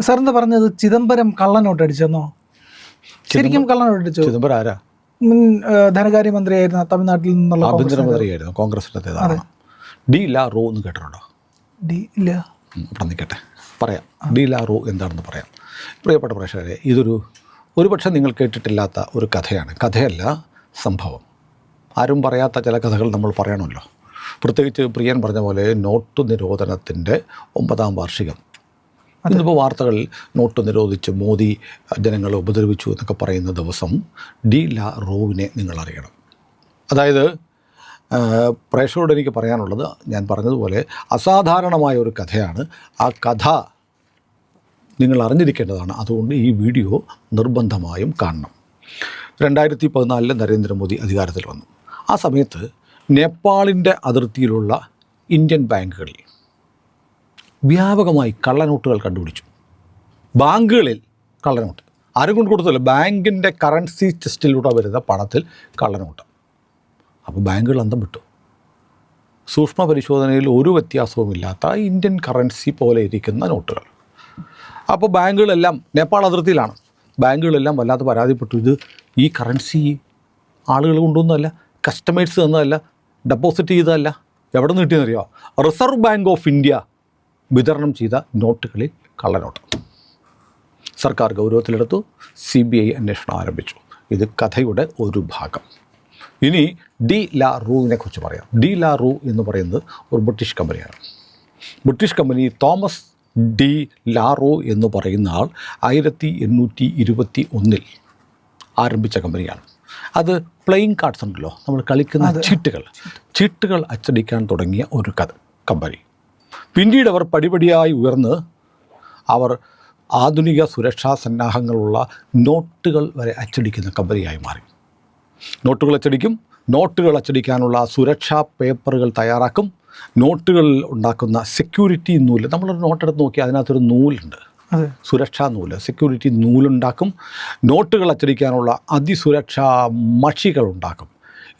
Sir എന്താ പറഞ്ഞത്? ചിദംബരം കള്ളനോട്ട് അടിച്ചെന്നോ ശരിക്കും കള്ളനോട്ട് അടിച്ചു ചിദംബരം ആരാ? മുൻ ധനകാര്യമന്ത്രിയായിരുന്ന തമിഴ്നാട്ടിൽ നിന്നുള്ള ആഭ്യന്തരമന്ത്രിയായിരുന്നു കോൺഗ്രസിന്റെ നേതാവാണ് ഡി ലാ റോ എന്ന് കേട്ടിട്ടുണ്ടോ? ഡി നിൽക്കട്ടെ. പറയാം. ഡി ലാ റോ എന്താണെന്ന് പറയാം. പ്രിയപ്പെട്ട പ്രേക്ഷകരെ ഇതൊരു ഒരുപക്ഷെ നിങ്ങൾ കേട്ടിട്ടില്ലാത്ത ഒരു കഥയാണ്. കഥയല്ല സംഭവം. ആരും പറയാത്ത ചില കഥകൾ നമ്മൾ പറയണമല്ലോ. പ്രത്യേകിച്ച് പ്രിയൻ പറഞ്ഞ പോലെ നോട്ട് നിരോധനത്തിന്റെ ഒമ്പതാം വാർഷികം. ഇന്നിപ്പോൾ വാർത്തകളിൽ നോട്ട് നിരോധിച്ച് മോദി ജനങ്ങളെ ഉപദ്രവിച്ചു എന്നൊക്കെ പറയുന്ന ദിവസം ഡി ലാ റോവിനെ നിങ്ങൾ അറിയണം അതായത് പ്രേക്ഷകരോട് എനിക്ക് പറയാനുള്ളത് ഞാൻ പറഞ്ഞതുപോലെ അസാധാരണമായ ഒരു കഥയാണ്. ആ കഥ നിങ്ങൾ അറിഞ്ഞിരിക്കേണ്ടതാണ്. അതുകൊണ്ട് ഈ വീഡിയോ നിർബന്ധമായും കാണണം. രണ്ടായിരത്തി പതിനാലിൽ നരേന്ദ്രമോദി അധികാരത്തിൽ വന്നു. ആ സമയത്ത് നേപ്പാളിന്റെ അതിർത്തിയിലുള്ള ഇന്ത്യൻ ബാങ്കുകളിൽ വ്യാപകമായി കള്ളനോട്ടുകൾ കണ്ടുപിടിച്ചു. ബാങ്കുകളിൽ കള്ളനോട്ട്. ആരും കൊണ്ട് കൊടുത്തല്ലോ. ബാങ്കിന്റെ കറൻസി ചെസ്റ്റിലൂടെ വരുന്ന പണത്തിൽ കള്ളനോട്ട്. അപ്പോൾ ബാങ്കുകൾ അന്തം വിട്ടു. സൂക്ഷ്മ പരിശോധനയിൽ ഒരു വ്യത്യാസവുമില്ലാത്ത ഇന്ത്യൻ കറൻസി പോലെ ഇരിക്കുന്ന നോട്ടുകൾ. അപ്പോൾ ബാങ്കുകളെല്ലാം നേപ്പാൾ അതിർത്തിയിലാണ്. ബാങ്കുകളെല്ലാം വല്ലാതെ പരാതിപ്പെട്ടു. ഇത് ഈ കറൻസി ആളുകൾ കൊണ്ടുവന്നതല്ല കസ്റ്റമേഴ്സ് തന്നതല്ല ഡെപ്പോസിറ്റ് ചെയ്തതല്ല. എവിടെ നിന്ന് കിട്ടിയെന്നറിയോ? റിസർവ് ബാങ്ക് ഓഫ് ഇന്ത്യ വിതരണം ചെയ്ത നോട്ടുകളിൽ കള്ളനോട്ട്. സർക്കാർ ഗൗരവത്തിലെടുത്തു സി ബി ഐ അന്വേഷണം ആരംഭിച്ചു. ഇത് കഥയുടെ ഒരു ഭാഗം. ഇനി ഡി ലാ റൂവിനെ കുറിച്ച് പറയാം. ഡി ലാ റൂ എന്ന് പറയുന്നത് ഒരു ബ്രിട്ടീഷ് കമ്പനിയാണ്. British company Thomas De La Rue എന്ന് പറയുന്ന ആൾ ആയിരത്തി എണ്ണൂറ്റി ഇരുപത്തി ഒന്നിൽ ആരംഭിച്ച കമ്പനിയാണ്. അത് പ്ലെയിങ് കാർഡ്സ് ഉണ്ടല്ലോ. നമ്മൾ കളിക്കുന്ന ചീട്ടുകൾ. ചീട്ടുകൾ അച്ചടിക്കാൻ തുടങ്ങിയ ഒരു കഥ കമ്പനി. പിന്നീട് അവർ പടിപടിയായി ഉയർന്ന് അവർ ആധുനിക സുരക്ഷാ സന്നാഹങ്ങളുള്ള നോട്ടുകൾ വരെ അച്ചടിക്കുന്ന കമ്പനിയായി മാറി. നോട്ടുകൾ അച്ചടിക്കും നോട്ടുകൾ അച്ചടിക്കാനുള്ള സുരക്ഷാ പേപ്പറുകൾ തയ്യാറാക്കും നോട്ടുകൾ ഉണ്ടാക്കുന്ന സെക്യൂരിറ്റി നൂൽ നമ്മളൊരു നോട്ടെടുത്ത് നോക്കി അതിനകത്തൊരു നൂലുണ്ട്. സുരക്ഷാ നൂൽ സെക്യൂരിറ്റി നൂലുണ്ടാക്കും നോട്ടുകൾ അച്ചടിക്കാനുള്ള അതിസുരക്ഷാ മഷികൾ ഉണ്ടാക്കും.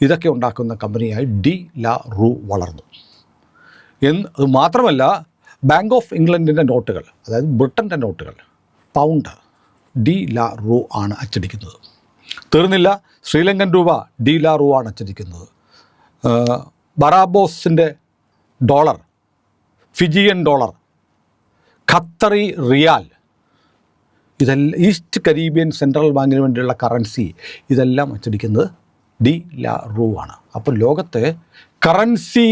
ഇതൊക്കെ ഉണ്ടാക്കുന്ന കമ്പനിയായി ഡി ലാ റൂ വളർന്നു. എന്ന് മാത്രമല്ല ബാങ്ക് ഓഫ് ഇംഗ്ലണ്ടിന്റെ നോട്ടുകൾ അതായത് ബ്രിട്ടന്റെ നോട്ടുകൾ പൗണ്ട് ഡി ലാ റൂ ആണ് അച്ചടിക്കുന്നത്. തീർന്നില്ല ശ്രീലങ്കൻ രൂപ ഡി ലാ റൂ ആണ് അച്ചടിക്കുന്നത്. ബറാബോസിന്റെ dollar Fijian dollar Qatari riyal ഇതെല്ലാം ഈസ്റ്റ് കരീബിയൻ സെൻട്രൽ ബാങ്കിന് വേണ്ടിയുള്ള കറൻസി ഇതെല്ലാം അച്ചടിക്കുന്നത് ഡി ലാ റൂ ആണ്. അപ്പോൾ ലോകത്തെ കറൻസി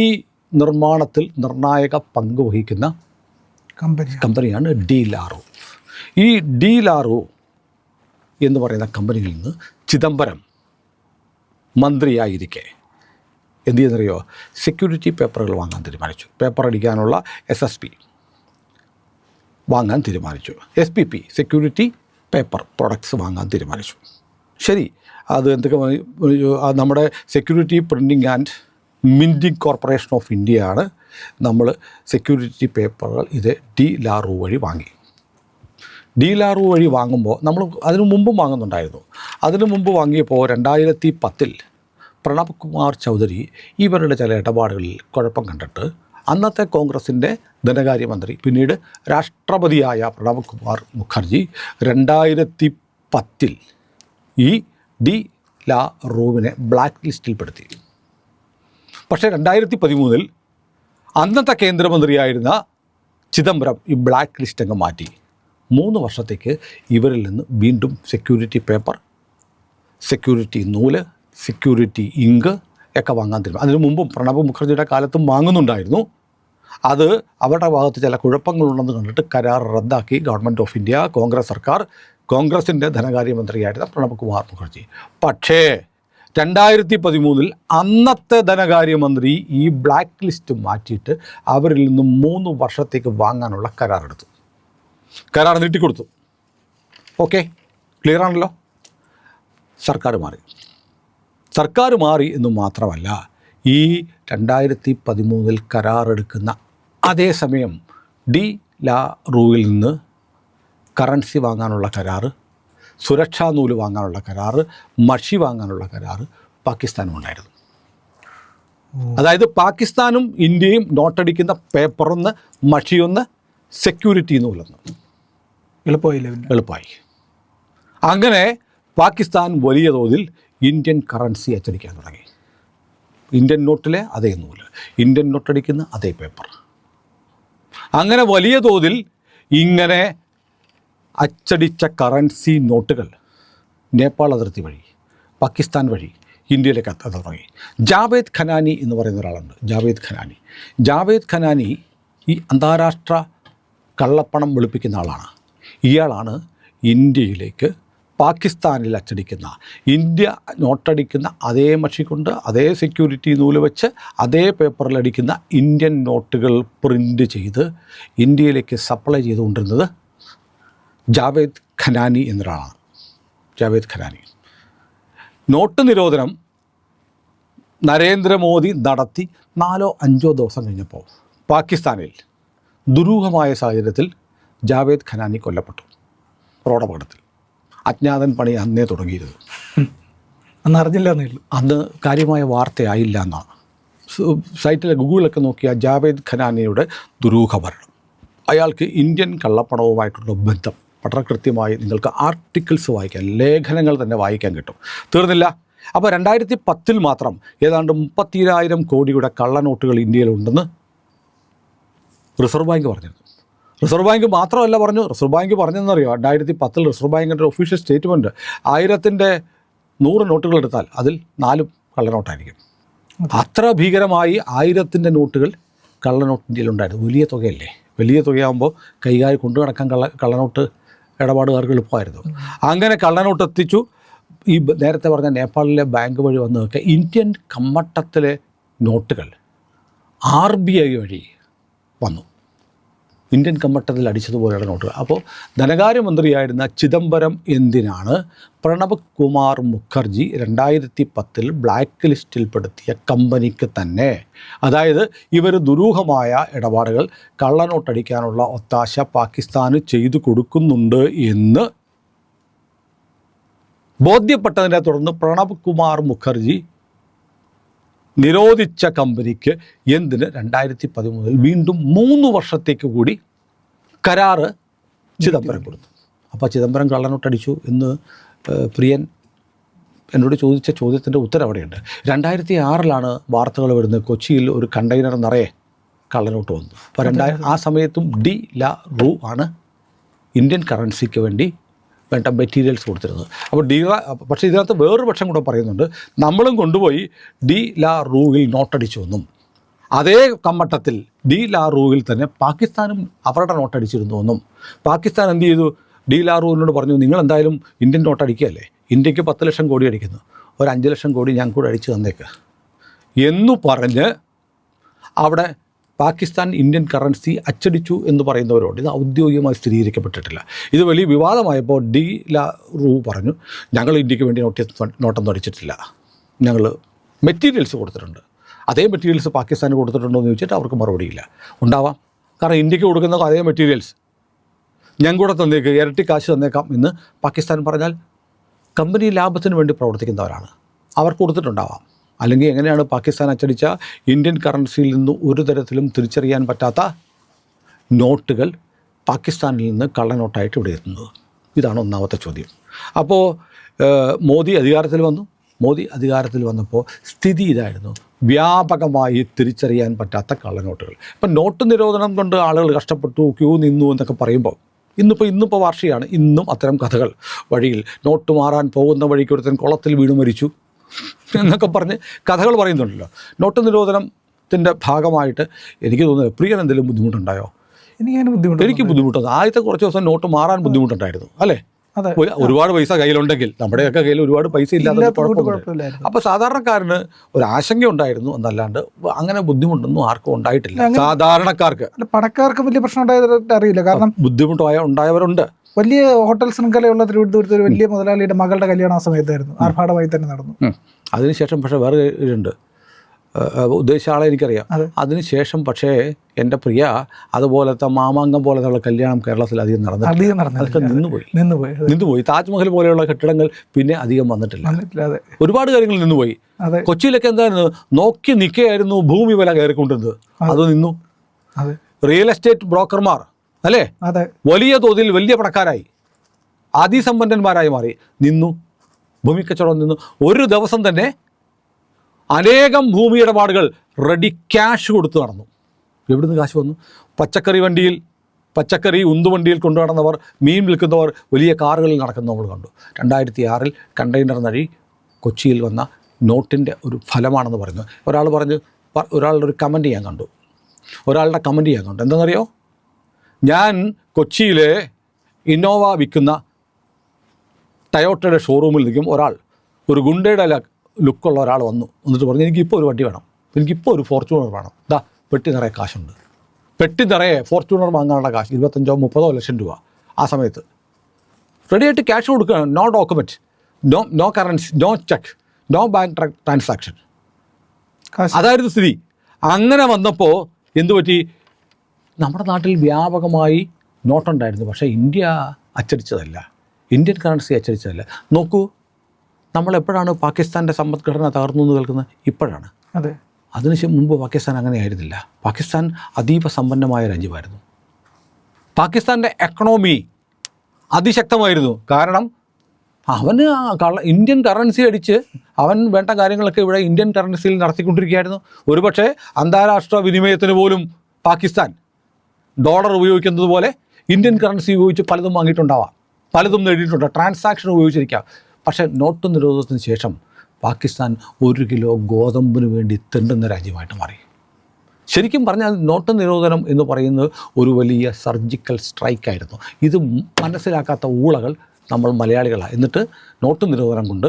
നിർമ്മാണത്തിൽ നിർണായക പങ്ക് വഹിക്കുന്ന കമ്പനി. കമ്പനിയാണ് ഡി ലാറു. ഈ ഡി ലാറു എന്ന് പറയുന്ന കമ്പനിയിൽ നിന്ന് ചിദംബരം മന്ത്രിയായിരിക്കെ. എന്ത് ചെയ്യുന്നറിയോ? സെക്യൂരിറ്റി പേപ്പറുകൾ വാങ്ങാൻ തീരുമാനിച്ചു. പേപ്പർ അടിക്കാനുള്ള എസ് എസ് പി വാങ്ങാൻ തീരുമാനിച്ചു. S P P security paper products വാങ്ങാൻ തീരുമാനിച്ചു. ശരി അത് എന്തൊക്കെ നമ്മുടെ security printing and minting corporation of ഇന്ത്യയാണ് നമ്മൾ സെക്യൂരിറ്റി പേപ്പറുകൾ ഇത് ഡി ലാറു വഴി വാങ്ങി. ഡി ലാറു വഴി വാങ്ങുമ്പോൾ നമ്മൾ അതിനു മുമ്പും വാങ്ങുന്നുണ്ടായിരുന്നു. അതിനു മുമ്പ് വാങ്ങിയപ്പോൾ രണ്ടായിരത്തി പത്തിൽ പ്രണബ് കുമാർ ചൗധരി ഇവരുടെ ചില ഇടപാടുകളിൽ കുഴപ്പം കണ്ടിട്ട് അന്നത്തെ കോൺഗ്രസിന്റെ ധനകാര്യമന്ത്രി പിന്നീട് രാഷ്ട്രപതിയായ പ്രണബ് കുമാർ മുഖർജി രണ്ടായിരത്തി പത്തിൽ ഈ ഡി ലാ റൂവിനെ ബ്ലാക്ക് ലിസ്റ്റിൽപ്പെടുത്തി പക്ഷേ രണ്ടായിരത്തി പതിമൂന്നിൽ അന്നത്തെ കേന്ദ്രമന്ത്രിയായിരുന്ന ചിദംബരം ഈ ബ്ലാക്ക് ലിസ്റ്റ് അങ്ങ് മാറ്റി. മൂന്ന് വർഷത്തേക്ക് ഇവരിൽ നിന്ന് വീണ്ടും സെക്യൂരിറ്റി പേപ്പർ സെക്യൂരിറ്റി നൂൽ സെക്യൂരിറ്റി ഇങ്ക് ഒക്കെ വാങ്ങാൻ തരും അതിനു മുമ്പും പ്രണബ് മുഖർജിയുടെ കാലത്തും വാങ്ങുന്നുണ്ടായിരുന്നു. അത് അവരുടെ ഭാഗത്ത് ചില കുഴപ്പങ്ങളുണ്ടെന്ന് കണ്ടിട്ട് കരാർ റദ്ദാക്കി ഗവൺമെന്റ് ഓഫ് ഇന്ത്യ കോൺഗ്രസ് സർക്കാർ കോൺഗ്രസിന്റെ ധനകാര്യമന്ത്രിയായിരുന്ന പ്രണബ് കുമാർ മുഖർജി. പക്ഷേ രണ്ടായിരത്തി പതിമൂന്നിൽ അന്നത്തെ ധനകാര്യമന്ത്രി ഈ ബ്ലാക്ക് ലിസ്റ്റ് മാറ്റിയിട്ട് അവരിൽ നിന്ന് മൂന്ന് വർഷത്തേക്ക് വാങ്ങാനുള്ള കരാറെടുത്തു. കരാർ നീട്ടിക്കൊടുത്തു. ഓക്കെ ക്ലിയർ ആണല്ലോ? സർക്കാർ മാറി. സർക്കാർ മാറി എന്ന് മാത്രമല്ല ഈ രണ്ടായിരത്തി പതിമൂന്നിൽ കരാറെടുക്കുന്ന അതേസമയം ഡി ലാ റൂവിൽ നിന്ന് കറൻസി വാങ്ങാനുള്ള കരാറ് സുരക്ഷാ നൂൽ വാങ്ങാനുള്ള കരാറ് മഷി വാങ്ങാനുള്ള കരാറ് പാകിസ്ഥാനും ഉണ്ടായിരുന്നു അതായത് പാകിസ്ഥാനും ഇന്ത്യയും നോട്ടടിക്കുന്ന പേപ്പറൊന്ന് മഷിയൊന്ന് സെക്യൂരിറ്റി നൂലൊന്ന് എളുപ്പമായില്ല എളുപ്പമായി അങ്ങനെ പാകിസ്ഥാൻ വലിയ തോതിൽ ഇന്ത്യൻ കറൻസി അച്ചടിക്കാൻ തുടങ്ങി. ഇന്ത്യൻ നോട്ടിലെ അതേ നൂൽ ഇന്ത്യൻ നോട്ടടിക്കുന്ന അതേ പേപ്പർ. അങ്ങനെ വലിയ തോതിൽ ഇങ്ങനെ അച്ചടിച്ച കറൻസി നോട്ടുകൾ നേപ്പാൾ അതിർത്തി വഴി പാകിസ്ഥാൻ വഴി ഇന്ത്യയിലേക്ക് എത്താൻ തുടങ്ങി. ജാവേദ് ഖനാനി എന്ന് പറയുന്ന ഒരാളുണ്ട്. ജാവേദ് ഖനാനി. ജാവേദ് ഖനാനി ഈ അന്താരാഷ്ട്ര കള്ളപ്പണം വെളുപ്പിക്കുന്ന ആളാണ്. ഇയാളാണ് ഇന്ത്യയിലേക്ക് പാകിസ്ഥാനിൽ അച്ചടിക്കുന്ന ഇന്ത്യ നോട്ടടിക്കുന്ന അതേ മഷി കൊണ്ട് അതേ സെക്യൂരിറ്റി നൂൽ വെച്ച് അതേ പേപ്പറിൽ അടിക്കുന്ന ഇന്ത്യൻ നോട്ടുകൾ പ്രിന്റ് ചെയ്ത് ഇന്ത്യയിലേക്ക് സപ്ലൈ ചെയ്തുകൊണ്ടിരുന്നത് ജാവേദ് ഖനാനി എന്നൊരാളാണ്. ജാവേദ് ഖനാനി. നോട്ട് നിരോധനം നരേന്ദ്രമോദി നടത്തി നാലോ അഞ്ചോ ദിവസം കഴിഞ്ഞപ്പോൾ പാകിസ്ഥാനിൽ ദുരൂഹമായ സാഹചര്യത്തിൽ ജാവേദ് ഖനാനി കൊല്ലപ്പെട്ടു. റോഡപകടത്തിൽ അജ്ഞാതൻ പണി അന്നേ തുടങ്ങിയിരുന്നു. അന്ന് അറിഞ്ഞില്ല എന്നേ അന്ന് കാര്യമായ വാർത്തയായില്ല എന്നാണ് സൈറ്റിലെ ഗൂഗിളിലൊക്കെ നോക്കിയ ജാവേദ് ഖനാനിയുടെ ദുരൂഹ മരണം അയാൾക്ക് ഇന്ത്യൻ കള്ളപ്പണവുമായിട്ടുള്ള ബന്ധം. വളരെ കൃത്യമായി നിങ്ങൾക്ക് ആർട്ടിക്കിൾസ് വായിക്കാം ലേഖനങ്ങൾ തന്നെ വായിക്കാൻ കിട്ടും. തീർന്നില്ല. അപ്പോൾ രണ്ടായിരത്തി പത്തിൽ മാത്രം ഏതാണ്ട് മുപ്പത്തിരായിരം കോടിയുടെ കള്ളനോട്ടുകൾ ഇന്ത്യയിലുണ്ടെന്ന് റിസർവ് ബാങ്ക് പറഞ്ഞിരുന്നു. റിസർവ് ബാങ്ക് മാത്രമല്ല പറഞ്ഞു. റിസർവ് ബാങ്ക് പറഞ്ഞെന്നറിയോ രണ്ടായിരത്തി പത്തിൽ റിസർവ് ബാങ്കിന്റെ ഒഫീഷ്യൽ സ്റ്റേറ്റ്മെന്റ് ആയിരത്തിന്റെ നൂറ് നോട്ടുകൾ എടുത്താൽ അതിൽ നാലും കള്ളനോട്ടായിരിക്കും. അത്ര ഭീകരമായി ആയിരത്തിന്റെ നോട്ടുകൾ കള്ളനോട്ട് ഇന്ത്യയിലുണ്ടായിരുന്നു വലിയ തുകയല്ലേ? വലിയ തുകയാകുമ്പോൾ കൈകാര്യം കൊണ്ടു നടക്കാൻ കള്ള കള്ളനോട്ട് ഇടപാടുകാർക്ക് എളുപ്പമായിരുന്നു. അങ്ങനെ കള്ളനോട്ട് എത്തിച്ചു. ഈ നേരത്തെ പറഞ്ഞ നേപ്പാളിലെ ബാങ്ക് വഴി വന്നതൊക്കെ ഇന്ത്യൻ കമ്മട്ടത്തിലെ നോട്ടുകൾ ആർ ബി ഐ വഴി വന്നു. ഇന്ത്യൻ കമ്മട്ടത്തിൽ അടിച്ചതുപോലെയുള്ള നോട്ടുകൾ അപ്പോൾ ധനകാര്യമന്ത്രിയായിരുന്ന ചിദംബരം എന്തിനാണ് പ്രണബ് കുമാർ മുഖർജി രണ്ടായിരത്തി പത്തിൽ ബ്ലാക്ക് ലിസ്റ്റിൽപ്പെടുത്തിയ കമ്പനിക്ക് തന്നെ? അതായത് ഇവർ ദുരൂഹമായ ഇടപാടുകൾ കള്ളനോട്ടടിക്കാനുള്ള ഒത്താശ പാകിസ്ഥാന് ചെയ്തു കൊടുക്കുന്നുണ്ട് എന്ന് ബോധ്യപ്പെട്ടതിനെ തുടർന്ന് പ്രണബ് കുമാർ മുഖർജി നിരോധിച്ച കമ്പനിക്ക് എന്തിന് രണ്ടായിരത്തി പതിമൂന്നിൽ വീണ്ടും മൂന്ന് വർഷത്തേക്ക് കൂടി കരാറ് ചിദംബരം കൊടുത്തു അപ്പോൾ ചിദംബരം കള്ളനോട്ടടിച്ചു എന്ന് പ്രിയൻ എന്നോട് ചോദിച്ച ചോദ്യത്തിന്റെ ഉത്തരം അവിടെയുണ്ട്. രണ്ടായിരത്തി ആറിലാണ് വാർത്തകൾ വരുന്നത് കൊച്ചിയിൽ ഒരു കണ്ടെയ്നർ നിറയെ കള്ളനോട്ട് വന്നു. അപ്പോൾ രണ്ടായിരം ആ സമയത്തും ഡി ല റൂ ആണ് ഇന്ത്യൻ കറൻസിക്ക് വേണ്ടി വേണ്ട മെറ്റീരിയൽസ് കൊടുത്തിരുന്നത്. അപ്പോൾ ഡി പക്ഷേ ഇതിനകത്ത് വേറൊരു പക്ഷം കൂടെ പറയുന്നുണ്ട്. നമ്മളും കൊണ്ടുപോയി ഡി ലാ റൂവിൽ നോട്ടടിച്ചു എന്നും. അതേ കമ്മട്ടത്തിൽ ഡി ലാ റൂവിൽ തന്നെ പാകിസ്ഥാനും അവരുടെ നോട്ടടിച്ചിരുന്നു എന്നും. പാകിസ്ഥാൻ എന്ത് ചെയ്തു? ഡി ലാ റൂവിനോട് പറഞ്ഞു നിങ്ങൾ എന്തായാലും ഇന്ത്യൻ നോട്ടടിക്കുകയല്ലേ? ഇന്ത്യയ്ക്ക് പത്ത് ലക്ഷം കോടി അടിക്കുന്നു. ഒരു അഞ്ച് ലക്ഷം കോടി ഞാൻ കൂടെ അടിച്ചു തന്നേക്ക്. എന്നു പറഞ്ഞ് അവിടെ പാകിസ്ഥാൻ ഇന്ത്യൻ കറൻസി അച്ചടിച്ചു എന്ന് പറയുന്നവരോട് ഇത് ഔദ്യോഗികമായി സ്ഥിരീകരിക്കപ്പെട്ടിട്ടില്ല. ഇത് വലിയ വിവാദമായപ്പോൾ ഡി ല റൂ പറഞ്ഞു ഞങ്ങൾ ഇന്ത്യയ്ക്ക് വേണ്ടി നോട്ടീസ് നോട്ടം അടിച്ചിട്ടില്ല ഞങ്ങൾ മെറ്റീരിയൽസ് കൊടുത്തിട്ടുണ്ട്. അതേ മെറ്റീരിയൽസ് പാകിസ്ഥാന് കൊടുത്തിട്ടുണ്ടോ എന്ന് ചോദിച്ചിട്ട് അവർക്ക് മറുപടിയില്ല ഉണ്ടാവാം. കാരണം ഇന്ത്യയ്ക്ക് കൊടുക്കുന്ന അതേ മെറ്റീരിയൽസ് ഞാൻ കൂടെ തന്നേക്ക് ഇരട്ടി കാശ് തന്നേക്കാം എന്ന് പാകിസ്ഥാൻ പറഞ്ഞാൽ കമ്പനി ലാഭത്തിന് വേണ്ടി പ്രവർത്തിക്കുന്നവരാണ്. അവർക്ക് കൊടുത്തിട്ടുണ്ടാവാം. അല്ലെങ്കിൽ എങ്ങനെയാണ് പാകിസ്ഥാൻ അച്ചടിച്ച ഇന്ത്യൻ കറൻസിയിൽ നിന്ന് ഒരു തരത്തിലും തിരിച്ചറിയാൻ പറ്റാത്ത നോട്ടുകൾ പാകിസ്ഥാനിൽ നിന്ന് കള്ളനോട്ടായിട്ട് ഇവിടെ എത്തുന്നത്? ഇതാണ് ഒന്നാമത്തെ ചോദ്യം. അപ്പോൾ മോദി അധികാരത്തിൽ വന്നു. മോദി അധികാരത്തിൽ വന്നപ്പോൾ സ്ഥിതി ഇതായിരുന്നു. വ്യാപകമായി തിരിച്ചറിയാൻ പറ്റാത്ത കള്ളനോട്ടുകൾ. ഇപ്പം നോട്ട് നിരോധനം കൊണ്ട് ആളുകൾ കഷ്ടപ്പെട്ടു ക്യൂ നിന്നു എന്നൊക്കെ പറയുമ്പോൾ ഇന്നിപ്പോൾ ഇന്നിപ്പോൾ വാർഷികമാണ്. ഇന്നും അത്തരം കഥകൾ. വഴിയിൽ നോട്ട് മാറാൻ പോകുന്ന വഴിക്ക് ഒരുത്തൻ കുളത്തിൽ വീണു മരിച്ചു. എന്നൊക്കെ പറഞ്ഞ് കഥകൾ പറയുന്നുണ്ടല്ലോ. നോട്ട് നിരോധനത്തിന്റെ ഭാഗമായിട്ട് എനിക്ക് തോന്നുന്നു പ്രിയൻ എന്തെങ്കിലും ബുദ്ധിമുട്ടുണ്ടായോ? എനിക്ക് അതിന് ബുദ്ധിമുട്ട് എനിക്ക് ബുദ്ധിമുട്ടുണ്ട് ആദ്യത്തെ കുറച്ച് ദിവസം നോട്ട് മാറാൻ ബുദ്ധിമുട്ടുണ്ടായിരുന്നു അല്ലേ? ഒരുപാട് പൈസ കയ്യിലുണ്ടെങ്കിൽ നമ്മുടെയൊക്കെ കയ്യിൽ ഒരുപാട് പൈസ ഇല്ലാതെ അപ്പൊ കുഴപ്പമില്ല അപ്പോൾ സാധാരണക്കാരന് ഒരു ആശങ്ക ഉണ്ടായിരുന്നു എന്നല്ലാണ്ട് അങ്ങനെ ബുദ്ധിമുട്ടൊന്നും ആർക്കും ഉണ്ടായിട്ടില്ല. സാധാരണക്കാർക്ക്. പണക്കാർക്ക് വലിയ പ്രശ്നം ഉണ്ടായതായിട്ട് അറിയില്ല. കാരണം ബുദ്ധിമുട്ടായ ഉണ്ടായവരുണ്ട്. വലിയ ഹോട്ടൽ ശൃംഖലയുള്ള തിരുവനന്തപുരത്ത് ഒരു വലിയ മുതലാളിയുടെ മകളുടെ കല്യാണം ആ സമയത്തായിരുന്നു. ആർഭാടമായി തന്നെ നടന്നു. അതിനുശേഷം പക്ഷേ വേറെ ഇതുണ്ട്. ഉദ്ദേശിച്ച ആളെ എനിക്കറിയാം. അതെ. അതിനുശേഷം പക്ഷേ എന്റെ പ്രിയ അതുപോലത്തെ മാമാങ്കം പോലത്തെയുള്ള കല്യാണം കേരളത്തിൽ അധികം നടന്നു അധികം നടന്നില്ല നിന്നുപോയി. നിന്നുപോയി. നിന്നുപോയി. താജ്മഹൽ പോലെയുള്ള കെട്ടിടങ്ങൾ പിന്നെ അധികം വന്നിട്ടില്ല. ഒരുപാട് കാര്യങ്ങൾ നിന്നുപോയി. കൊച്ചിയിലൊക്കെ എന്തായിരുന്നു? നോക്കി നിൽക്കുകയായിരുന്നു ഭൂമി വില കയറിക്കൊണ്ടിരുന്നത്. അത്. നിന്നു. റിയൽ എസ്റ്റേറ്റ് ബ്രോക്കർമാർ അല്ലേ? അതെ. വലിയ തോതിൽ വലിയ പണക്കാരായി. അതിസമ്പന്നന്മാരായി മാറി. നിന്നു. ഭൂമി കച്ചവടം നിന്നു. ഒരു ദിവസം തന്നെ അനേകം ഭൂമി ഇടപാടുകൾ റെഡി ക്യാഷ് കൊടുത്തു നടന്നു. എവിടുന്ന് കാശ് വന്നു? പച്ചക്കറി വണ്ടിയിൽ പച്ചക്കറി ഉന്തുവണ്ടിയിൽ കൊണ്ടു നടന്നവർ മീൻ വിൽക്കുന്നവർ വലിയ കാറുകളിൽ നടക്കുന്ന നമ്മൾ കണ്ടു. രണ്ടായിരത്തി ആറിൽ കണ്ടെയ്നർ നഴി കൊച്ചിയിൽ വന്ന നോട്ടിന്റെ ഒരു ഫലമാണെന്ന് പറഞ്ഞു. ഒരാൾ പറഞ്ഞു ഒരാളുടെ ഒരു കമന്റ് ഞാൻ കണ്ടു. ഒരാളുടെ കമന്റ് ഞാൻ കണ്ടു. എന്താണെന്നറിയോ? ഞാൻ കൊച്ചിയിലെ ഇന്നോവ വിൽക്കുന്ന ടയോട്ടയുടെ ഷോറൂമിൽ നിൽക്കും ഒരാൾ. ഒരു ഗുണ്ടയുടെ ലുക്കുള്ള ഒരാൾ വന്നു. എന്നിട്ട് പറഞ്ഞു എനിക്കിപ്പോൾ ഒരു വണ്ടി വേണം. എനിക്കിപ്പോൾ ഒരു ഫോർച്യൂണർ വേണം. ഇതാ പെട്ടി നിറയെ കാശുണ്ട്. പെട്ടി നിറയെ ഫോർച്യൂണർ വാങ്ങാനുള്ള കാശ്. ഇരുപത്തഞ്ചോ മുപ്പതോ ലക്ഷം രൂപ ആ സമയത്ത്. റെഡിയായിട്ട് ക്യാഷ് കൊടുക്കുക no document no no currency no cheque no bank transaction അതായിരുന്നു സ്ഥിതി. അങ്ങനെ വന്നപ്പോൾ എന്തു പറ്റി? നമ്മുടെ നാട്ടിൽ വ്യാപകമായി നോട്ടുണ്ടായിരുന്നു. പക്ഷേ ഇന്ത്യ അച്ചടിച്ചതല്ല. ഇന്ത്യൻ കറൻസി അച്ചടിച്ചതല്ല. നോക്കൂ നമ്മൾ എപ്പോഴാണ് പാകിസ്ഥാന്റെ സമ്പദ്ഘടന തകർന്നു എന്ന് കേൾക്കുന്നത്? ഇപ്പോഴാണ്. അതെ. അതിനുശേഷം മുമ്പ് പാകിസ്ഥാൻ അങ്ങനെ ആയിരുന്നില്ല. പാകിസ്ഥാൻ അതീവ സമ്പന്നമായ രാജ്യമായിരുന്നു. പാകിസ്ഥാന്റെ എക്കണോമി അതിശക്തമായിരുന്നു. കാരണം അവന് ഇന്ത്യൻ കറൻസി അടിച്ച് അവൻ വേണ്ട കാര്യങ്ങളൊക്കെ ഇവിടെ ഇന്ത്യൻ കറൻസിയിൽ നടത്തിക്കൊണ്ടിരിക്കുകയായിരുന്നു. ഒരുപക്ഷെ അന്താരാഷ്ട്ര വിനിമയത്തിന് പോലും പാകിസ്ഥാൻ ഡോളർ ഉപയോഗിക്കുന്നത് പോലെ ഇന്ത്യൻ കറൻസി ഉപയോഗിച്ച് പലതും വാങ്ങിയിട്ടുണ്ടാവാം. പലതും നേടിയിട്ടുണ്ട് ട്രാൻസാക്ഷൻ ഉപയോഗിച്ചിരിക്കാം. പക്ഷേ നോട്ട് നിരോധനത്തിന് ശേഷം പാകിസ്ഥാൻ ഒരു കിലോ ഗോതമ്പിന് വേണ്ടി തെണ്ടുന്ന രാജ്യമായിട്ട് മാറി. ശരിക്കും പറഞ്ഞാൽ നോട്ട് നിരോധനം എന്ന് പറയുന്നത് ഒരു വലിയ സർജിക്കൽ സ്ട്രൈക്കായിരുന്നു ഇത് മനസ്സിലാക്കാത്ത ഊളകൾ നമ്മൾ മലയാളികളാണ്. എന്നിട്ട് നോട്ട് നിരോധനം കൊണ്ട്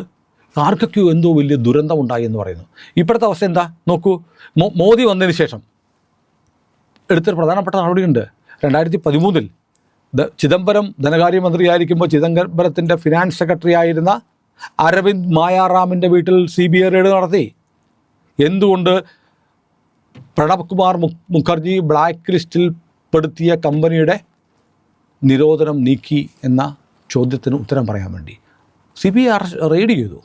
ആർക്കൊക്കെയോ എന്തോ വലിയ ദുരന്തമുണ്ടായി എന്ന് പറയുന്നു. ഇപ്പോഴത്തെ അവസ്ഥ എന്താ? നോക്കൂ. മോദി വന്നതിന് ശേഷം എടുത്തൊരു പ്രധാനപ്പെട്ട നടപടിയുണ്ട്. രണ്ടായിരത്തി പതിമൂന്നിൽ ചിദംബരം ധനകാര്യമന്ത്രിയായിരിക്കുമ്പോൾ ചിദംബരത്തിന്റെ ഫിനാൻസ് സെക്രട്ടറി ആയിരുന്ന അരവിന്ദ് മായാറാമിന്റെ വീട്ടിൽ സി ബി ഐ റെയ്ഡ് നടത്തി. എന്തുകൊണ്ട് പ്രണബ് കുമാർ മുഖ് മുഖർജി ബ്ലാക്ക് ലിസ്റ്റിൽ പെടുത്തിയ കമ്പനിയുടെ നിരോധനം നീക്കി എന്ന ചോദ്യത്തിന് ഉത്തരം പറയാൻ വേണ്ടി. സി ബി ഐ റെയ്ഡ് ചെയ്തു.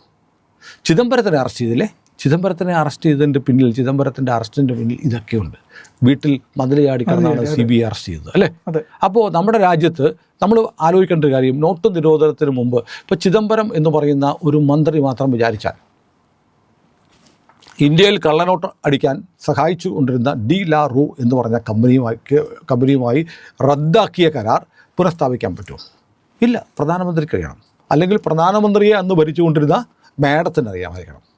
ചിദംബരത്തിനെ അറസ്റ്റ് ചെയ്തില്ലേ? ചിദംബരത്തിനെ അറസ്റ്റ് ചെയ്തതിന്റെ പിന്നിൽ ചിദംബരത്തിന്റെ അറസ്റ്റിന്റെ പിന്നിൽ ഇതൊക്കെയുണ്ട്. വീട്ടിൽ മതിലയാടി കടന്നാണ് സി ബി ഐ അറസ്റ്റ് ചെയ്തത് അല്ലേ? അപ്പോൾ നമ്മുടെ രാജ്യത്ത് നമ്മൾ ആലോചിക്കേണ്ട ഒരു കാര്യം നോട്ട് നിരോധനത്തിന് മുമ്പ് ഇപ്പോൾ ചിദംബരം എന്ന് പറയുന്ന ഒരു മന്ത്രി മാത്രം വിചാരിച്ചാൽ ഇന്ത്യയിൽ കള്ളനോട്ട് അടിക്കാൻ സഹായിച്ചു കൊണ്ടിരുന്ന ഡി ലാ റൂ എന്ന് പറഞ്ഞ കമ്പനിയുമായി കമ്പനിയുമായി റദ്ദാക്കിയ കരാർ പുനഃസ്ഥാപിക്കാൻ പറ്റുമോ? ഇല്ല പ്രധാനമന്ത്രിക്ക് അറിയണം. അല്ലെങ്കിൽ പ്രധാനമന്ത്രിയെ അന്ന് ഭരിച്ചുകൊണ്ടിരുന്ന മാഡത്തിന് അറിയാമായിരിക്കണം.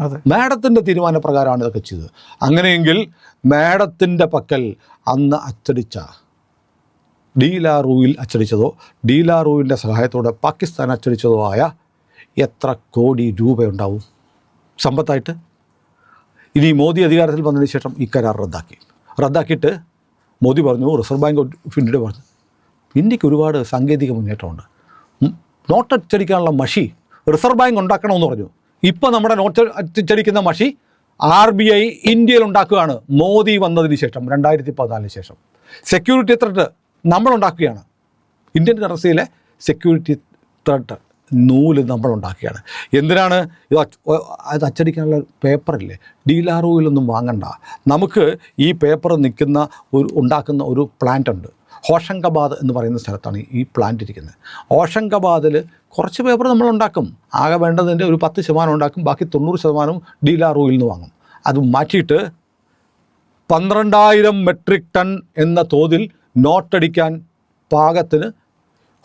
മാഡത്തിന്റെ തീരുമാനപ്രകാരമാണ് ഇതൊക്കെ ചെയ്തത്. അങ്ങനെയെങ്കിൽ മാഡത്തിന്റെ പക്കൽ അന്ന് അച്ചടിച്ച ഡീലാറൂയിൽ അച്ചടിച്ചതോ ഡീലാറൂവിന്റെ സഹായത്തോടെ പാകിസ്ഥാൻ അച്ചടിച്ചതോ ആയ എത്ര കോടി രൂപയുണ്ടാവും? സമ്പത്തായിട്ട്? ഇനി മോദി അധികാരത്തിൽ വന്നതിന് ശേഷം ഈ കരാർ റദ്ദാക്കി. റദ്ദാക്കിയിട്ട് മോദി പറഞ്ഞു റിസർവ് ബാങ്ക് ഓഫ് ഇന്ത്യയുടെ പറഞ്ഞു. ഇന്ത്യയ്ക്ക് ഒരുപാട് സാങ്കേതിക മുന്നേറ്റമുണ്ട്. നോട്ട് അച്ചടിക്കാനുള്ള മഷി റിസർവ് ബാങ്ക് ഉണ്ടാക്കണമെന്ന് പറഞ്ഞു. ഇപ്പോൾ നമ്മുടെ നോട്ട് അച്ചടിക്കുന്ന മഷി ആർ ബി ഐ ഇന്ത്യയിൽ ഉണ്ടാക്കുകയാണ് മോദി വന്നതിന് ശേഷം രണ്ടായിരത്തി പതിനാലിന് ശേഷം. സെക്യൂരിറ്റി ത്രെട്ട് നമ്മളുണ്ടാക്കുകയാണ്. ഇന്ത്യൻ കറൻസിയിലെ സെക്യൂരിറ്റി ത്രെഡ് നൂൽ നമ്മൾ ഉണ്ടാക്കുകയാണ് എന്തിനാണ്? ഇത് അത് അച്ചടിക്കാനുള്ള പേപ്പറില്ലേ ഡീലാറോയിലൊന്നും വാങ്ങണ്ട. നമുക്ക് ഈ പേപ്പർ നിൽക്കുന്ന ഒരു ഉണ്ടാക്കുന്ന ഒരു പ്ലാന്റ് ഉണ്ട്. ഹോഷങ്കാബാദ് എന്ന് പറയുന്ന സ്ഥലത്താണ് ഈ പ്ലാന്റ് ഇരിക്കുന്നത്. ഹോഷങ്കബാദിൽ കുറച്ച് പേപ്പർ നമ്മൾ ഉണ്ടാക്കും. ആകെ വേണ്ടതിന്റെ ഒരു പത്ത് ശതമാനം ഉണ്ടാക്കും. ബാക്കി തൊണ്ണൂറ് ശതമാനം ഡീലാറൂയിൽ നിന്ന് വാങ്ങും. അത് മാറ്റിയിട്ട് പന്ത്രണ്ടായിരം മെട്രിക് ടൺ എന്ന തോതിൽ നോട്ടടിക്കാൻ പാകത്തിന്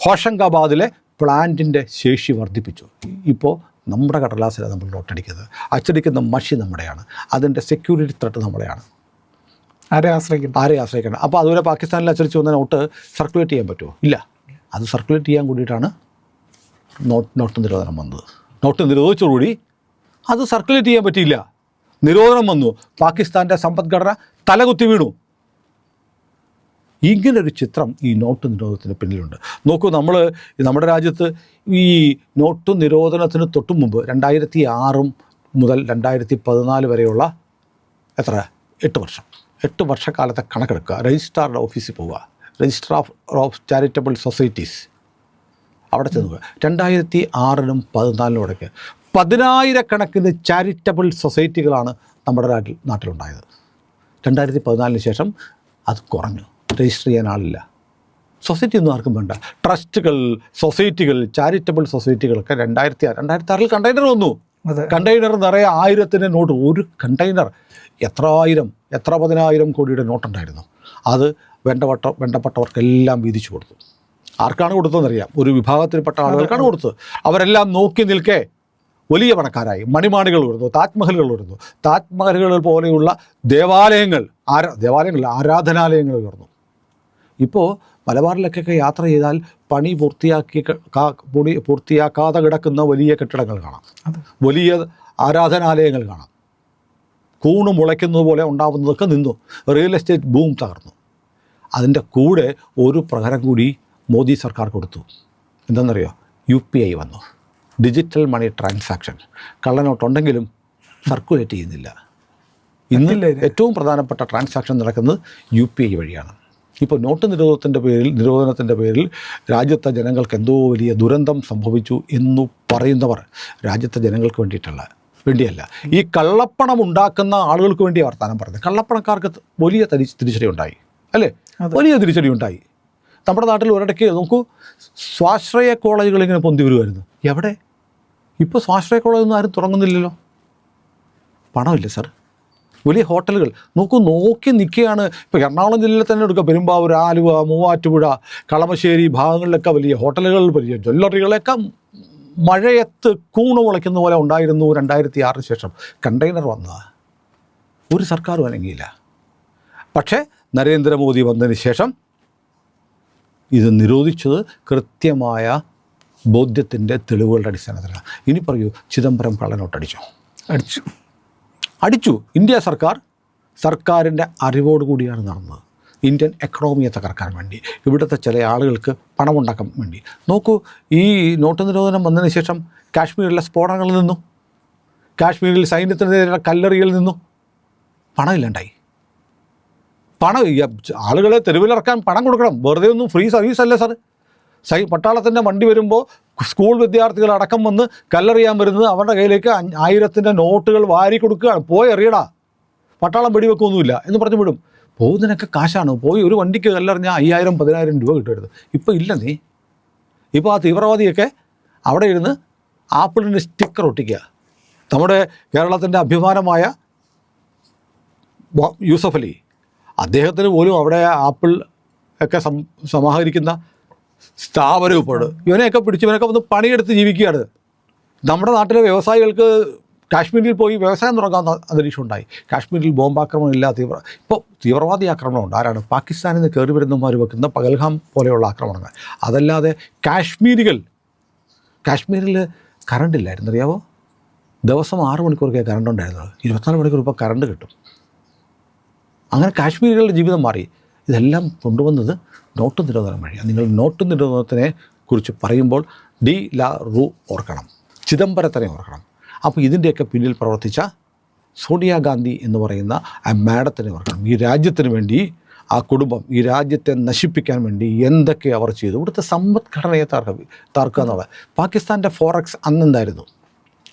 ഹോഷങ്കാബാദിലെ പ്ലാന്റിന്റെ ശേഷി വർദ്ധിപ്പിച്ചു. ഇപ്പോൾ നമ്മുടെ കടലാസിലാണ് നമ്മൾ നോട്ടടിക്കുന്നത് അച്ചടിക്കുന്ന മഷി നമ്മുടെയാണ്. അതിന്റെ സെക്യൂരിറ്റി ത്രെട്ട് നമ്മുടെയാണ്. ആരെ ആശ്രയിക്കണം? ആരെ ആശ്രയിക്കണം? അപ്പോൾ അതുപോലെ പാകിസ്ഥാനിൽ അച്ചടിച്ച് വന്ന നോട്ട് സർക്കുലേറ്റ് ചെയ്യാൻ പറ്റുമോ? ഇല്ല. അത് സർക്കുലേറ്റ് ചെയ്യാൻ കൂടിയിട്ടാണ് നോട്ട് നോട്ട് നിരോധനം വന്നത്. നോട്ട് നിരോധിച്ചതോടുകൂടി അത് സർക്കുലേറ്റ് ചെയ്യാൻ പറ്റിയില്ല. നിരോധനം വന്നു. പാകിസ്ഥാന്റെ സമ്പദ്ഘടന തലകുത്തി വീണു. ഇങ്ങനൊരു ചിത്രം ഈ നോട്ട് നിരോധനത്തിന് പിന്നിലുണ്ട്. നോക്കൂ നമ്മൾ നമ്മുടെ രാജ്യത്ത് ഈ നോട്ട് നിരോധനത്തിന് തൊട്ടു മുമ്പ് രണ്ടായിരത്തി ആറും മുതൽ രണ്ടായിരത്തി പതിനാല് വരെയുള്ള എത്ര? എട്ട് വർഷം. എട്ട് വർഷക്കാലത്തെ കണക്കെടുക്കുക. രജിസ്ട്രാറുടെ ഓഫീസിൽ പോവുക. Registrar of of charitable societies അവിടെ ചെന്ന് പോവുക. രണ്ടായിരത്തി ആറിനും പതിനാലിനും ഇടയ്ക്ക് പതിനായിരക്കണക്കിന് ചാരിറ്റബിൾ സൊസൈറ്റികളാണ് നമ്മുടെ നാട്ടിൽ നാട്ടിലുണ്ടായത്. രണ്ടായിരത്തി പതിനാലിന് ശേഷം അത് കുറഞ്ഞു. രജിസ്റ്റർ ചെയ്യാൻ ആളില്ല. സൊസൈറ്റി ഒന്നും ആർക്കും വേണ്ട. ട്രസ്റ്റുകൾ സൊസൈറ്റികൾ ചാരിറ്റബിൾ സൊസൈറ്റികളൊക്കെ രണ്ടായിരത്തി ആറ് രണ്ടായിരത്തി ആറിൽ കണ്ടെയ്നർ വന്നു. കണ്ടെയ്നർ നിറയെ ആയിരത്തിന് നോട്ട്. ഒരു കണ്ടെയ്നർ എത്ര ആയിരം എത്ര പതിനായിരം കോടിയുടെ നോട്ടുണ്ടായിരുന്നു. അത് വേണ്ടപ്പെട്ട വേണ്ടപ്പെട്ടവർക്കെല്ലാം വീതിച്ചു കൊടുത്തു. ആർക്കാണ് കൊടുത്തതെന്നറിയാം. ഒരു വിഭാഗത്തിൽപ്പെട്ട ആളുകൾക്കാണ് കൊടുത്തത്. അവരെല്ലാം നോക്കി നിൽക്കേ വലിയ പണക്കാരായി. മണിമാണികൾ ഉയർന്നു താജ്മഹലുകൾ ഉയർന്നു. താജ്മഹലുകൾ പോലെയുള്ള ദേവാലയങ്ങൾ ആരാ ദേവാലയങ്ങൾ ആരാധനാലയങ്ങൾ ഉയർന്നു. ഇപ്പോൾ മലബാറിലൊക്കെ യാത്ര ചെയ്താൽ പണി പൂർത്തിയാക്കി പണി പൊടി പൂർത്തിയാക്കാതെ കിടക്കുന്ന വലിയ കെട്ടിടങ്ങൾ കാണാം. വലിയ ആരാധനാലയങ്ങൾ കാണാം. കൂണ് മുളയ്ക്കുന്നത് പോലെ ഉണ്ടാവുന്നതൊക്കെ നിന്നു. റിയൽ എസ്റ്റേറ്റ് ബൂം തകർന്നു. അതിന്റെ കൂടെ ഒരു പ്രഹരം കൂടി മോദി സർക്കാർ കൊടുത്തു. എന്താണെന്നറിയോ യു പി ഐ വന്നു. Digital money transaction. കള്ളനോട്ടുണ്ടെങ്കിലും സർക്കുലേറ്റ് ചെയ്യുന്നില്ല. ഇന്ന് ഏറ്റവും പ്രധാനപ്പെട്ട ട്രാൻസാക്ഷൻ നടക്കുന്നത് യു പി ഐ വഴിയാണ്. ഇപ്പോൾ നോട്ട് നിരോധനത്തിന്റെ പേരിൽ നിരോധനത്തിന്റെ പേരിൽ രാജ്യത്തെ ജനങ്ങൾക്ക് എന്തോ വലിയ ദുരന്തം സംഭവിച്ചു എന്നു പറയുന്നവർ രാജ്യത്തെ ജനങ്ങൾക്ക് വേണ്ടിയിട്ടല്ല വേണ്ടിയല്ല. ഈ കള്ളപ്പണം ഉണ്ടാക്കുന്ന ആളുകൾക്ക് വേണ്ടി വർത്തമാനം പറഞ്ഞത് കള്ളപ്പണക്കാർക്ക് വലിയ തിരി തിരിച്ചടി ഉണ്ടായി അല്ലേ? വലിയ തിരിച്ചടി ഉണ്ടായി. നമ്മുടെ നാട്ടിൽ ഒരിടയ്ക്ക് നോക്കൂ സ്വാശ്രയ കോളേജുകൾ ഇങ്ങനെ പൊന്തി വരുമായിരുന്നു എവിടെ? ഇപ്പോൾ സ്വാശ്രയ കോളേജൊന്നും ആരും തുടങ്ങുന്നില്ലല്ലോ. പണമില്ല സാർ? വലിയ ഹോട്ടലുകൾ. നോക്കൂ നോക്കി നിൽക്കുകയാണ്. ഇപ്പോൾ എറണാകുളം ജില്ലയിൽ തന്നെ എടുക്കുക. പെരുമ്പാവൂർ ആലുവ മൂവാറ്റുപുഴ കളമശ്ശേരി ഭാഗങ്ങളിലൊക്കെ വലിയ ഹോട്ടലുകൾ വലിയ ജ്വല്ലറികളൊക്കെ മഴയത്ത് കൂണ് മുളയ്ക്കുന്ന പോലെ ഉണ്ടായിരുന്നു രണ്ടായിരത്തി ആറിന് ശേഷം. കണ്ടെയ്നർ വന്നതാണ് ഒരു സർക്കാരും അനങ്ങിയില്ല. പക്ഷേ നരേന്ദ്രമോദി വന്നതിന് ശേഷം ഇത് നിരോധിച്ചത് കൃത്യമായ ബോധ്യത്തിന്റെ തെളിവുകളുടെ അടിസ്ഥാനത്തിലാണ്. ഇനി പറയൂ ചിദംബരം കള്ളനോട്ടടിച്ചോ? അടിച്ചു. അടിച്ചു. ഇന്ത്യ സർക്കാർ സർക്കാരിന്റെ അറിവോടുകൂടിയാണ് നടന്നത്. ഇന്ത്യൻ എക്കണോമിയെ തകർക്കാൻ വേണ്ടി ഇവിടുത്തെ ചില ആളുകൾക്ക് പണമുണ്ടാക്കാൻ വേണ്ടി. നോക്കൂ ഈ നോട്ട് നിരോധനം വന്നതിന് ശേഷം കാശ്മീരിലെ സ്ഫോടനങ്ങളിൽ നിന്നും കാശ്മീരിൽ സൈന്യത്തിനെതിരെ കല്ലെറിയിൽ നിന്നു പണമില്ലാണ്ടായി പണം ആളുകളെ തെരുവിലിറക്കാൻ പണം കൊടുക്കണം. വെറുതെ ഒന്നും ഫ്രീ സർവീസ് അല്ലേ സാർ സൈ പട്ടാളത്തിന്റെ വണ്ടി വരുമ്പോൾ സ്കൂൾ വിദ്യാർത്ഥികൾ അടക്കം വന്ന് കല്ലെറിയാൻ വരുന്നത് അവരുടെ കയ്യിലേക്ക് ആയിരത്തിന്റെ നോട്ടുകൾ വാരി കൊടുക്കുകയാണ്. പോയി എറിയടാ. പട്ടാളം വെടിവെക്കൊന്നുമില്ല എന്ന് പറഞ്ഞു വിടും. പോകുന്നതിനൊക്കെ കാശാണ്. പോയി ഒരു വണ്ടിക്ക് കല്ലെറിഞ്ഞാൽ അയ്യായിരം പതിനായിരം രൂപ കിട്ടരുത് ഇപ്പോൾ ഇല്ല നീ. ഇപ്പോൾ ആ തീവ്രവാദിയൊക്കെ അവിടെ ഇരുന്ന് ആപ്പിളിന് സ്റ്റിക്കർ ഒട്ടിക്കുക. നമ്മുടെ കേരളത്തിന്റെ അഭിമാനമായ യൂസഫ് അലി. അദ്ദേഹത്തിന് പോലും അവിടെ ആപ്പിൾ ഒക്കെ സം സമാഹരിക്കുന്ന സ്ഥാപനം ഇപ്പോൾ ഇവനെയൊക്കെ പിടിച്ച് ഇവനൊക്കെ ഒന്ന് പണിയെടുത്ത് ജീവിക്കുകയാണ്. നമ്മുടെ നാട്ടിലെ വ്യവസായികൾക്ക് കാശ്മീരിൽ പോയി വ്യവസായം തുടങ്ങാവുന്ന അന്തരീക്ഷം ഉണ്ടായി കാശ്മീരിൽ ബോംബാക്രമണം ഇല്ല തീവ്ര ഇപ്പോൾ തീവ്രവാദി ആക്രമണമുണ്ട്. ആരാണ്? പാകിസ്ഥാനിൽ നിന്ന് കയറി വരുന്നവന്മാർ വെക്കുന്ന പകൽഹാം പോലെയുള്ള ആക്രമണങ്ങൾ. അതല്ലാതെ കാശ്മീരികൾ കാശ്മീരിൽ കറണ്ട് ഇല്ലായിരുന്നു. അറിയാവോ? ദിവസം ആറ് മണിക്കൂറൊക്കെ കറണ്ട് ഉണ്ടായിരുന്നത്. ഇരുപത്തിനാല് മണിക്കൂർ ഇപ്പോൾ കറണ്ട് കിട്ടും. അങ്ങനെ കാശ്മീരികളുടെ ജീവിതം മാറി. ഇതെല്ലാം കൊണ്ടുവന്നത് നോട്ട് നിരോധനം വഴിയാണ് നിങ്ങൾ നോട്ട് നിരോധനത്തിനെ കുറിച്ച് പറയുമ്പോൾ ഡി ലാ റു ഓർക്കണം. ചിദംബരത്തിനെ ഓർക്കണം. അപ്പോൾ ഇതിന്റെയൊക്കെ പിന്നിൽ പ്രവർത്തിച്ച സോണിയാഗാന്ധി എന്ന് പറയുന്ന ആ മാഡത്തിനെ ഓർക്കണം. ഈ രാജ്യത്തിന് വേണ്ടി ആ കുടുംബം ഈ രാജ്യത്തെ നശിപ്പിക്കാൻ വേണ്ടി എന്തൊക്കെ അവർ ചെയ്തു. ഇവിടുത്തെ സമ്പദ്ഘടനയെ തകർക്കുക തർക്കുക എന്നുള്ളത്. പാകിസ്ഥാന്റെ ഫോറക്സ് അന്നെന്തായിരുന്നു?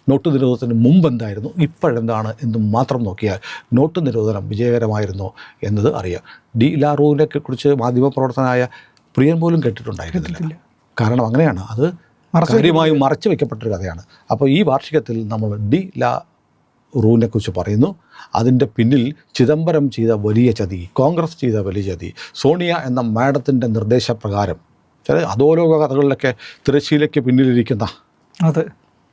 നോട്ട് നിരോധനത്തിന് മുമ്പ് എന്തായിരുന്നു ഇപ്പോഴെന്താണ് എന്ന് മാത്രം നോക്കിയാൽ നോട്ട് നിരോധനം വിജയകരമായിരുന്നോ എന്നത് അറിയാം. ഡി ലാറൂവിനെ കുറിച്ച് മാധ്യമപ്രവർത്തനായ പ്രിയൻ പോലും കേട്ടിട്ടുണ്ടായിരുന്നില്ല. കാരണം അങ്ങനെയാണ്. അത് കാര്യമായും മറച്ചു വെക്കപ്പെട്ടൊരു കഥയാണ്. അപ്പോൾ ഈ വാർഷികത്തിൽ നമ്മൾ ഡി ലാ റൂവിനെ കുറിച്ച് പറയുന്നു. അതിന്റെ പിന്നിൽ ചിദംബരം ചെയ്ത വലിയ ചതി കോൺഗ്രസ് ചെയ്ത വലിയ ചതി സോണിയ എന്ന മാഡത്തിന്റെ നിർദ്ദേശപ്രകാരം ചില അധോലോക കഥകളിലൊക്കെ തിരശ്ശീലയ്ക്ക് പിന്നിലിരിക്കുന്ന അത്.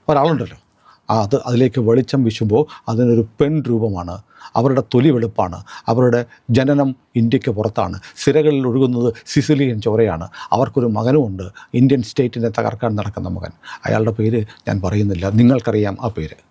ഒരാളുണ്ടല്ലോ. അത് അതിലേക്ക് വെളിച്ചം വീശുമ്പോൾ അതിനൊരു പെൺ രൂപമാണ് അവരുടെ തൊലി വെളുപ്പാണ്. അവരുടെ ജനനം ഇന്ത്യയ്ക്ക് പുറത്താണ്. സിരകളിൽ ഒഴുകുന്നത് സിസിലിയൻ ചോരയാണ്. അവർക്കൊരു മകനുമുണ്ട് ഇന്ത്യൻ സ്റ്റേറ്റിനെ തകർക്കാൻ നടക്കുന്ന മകൻ. അയാളുടെ പേര് ഞാൻ പറയുന്നില്ല. നിങ്ങൾക്കറിയാം ആ പേര്.